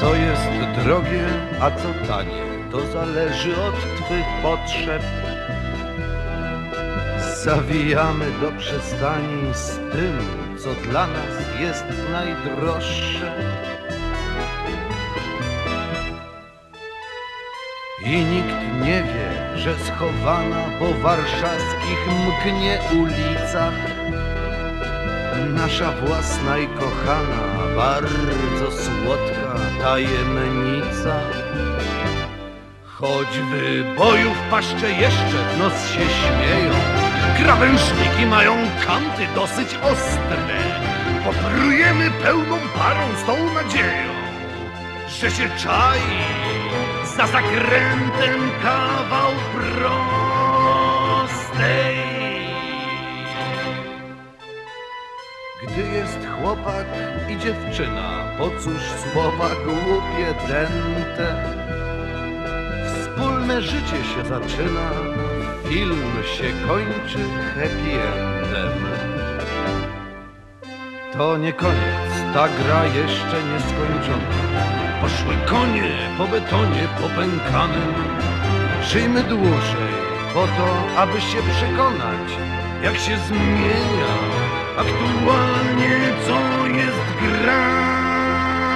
Co jest drogie, a co tanie, to zależy od Twych potrzeb. Zawijamy do przystani z tym, co dla nas jest najdroższe. I nikt nie wie, że schowana po warszawskich mgnie ulicach Nasza własna i kochana, bardzo słodka tajemnica. Choć wybojów paszcze jeszcze w nos się śmieją, krawężniki mają kanty dosyć ostre. Poprujemy pełną parą z tą nadzieją, że się czai za zakrętem kawał Gdy jest chłopak i dziewczyna, po cóż słowa głupie dęte? Wspólne życie się zaczyna, film się kończy happy endem. To nie koniec, ta gra jeszcze nie skończona. Poszły konie po betonie popękanym. Żyjmy dłużej, po to, aby się przekonać, jak się zmienia aktualnie co jest grane.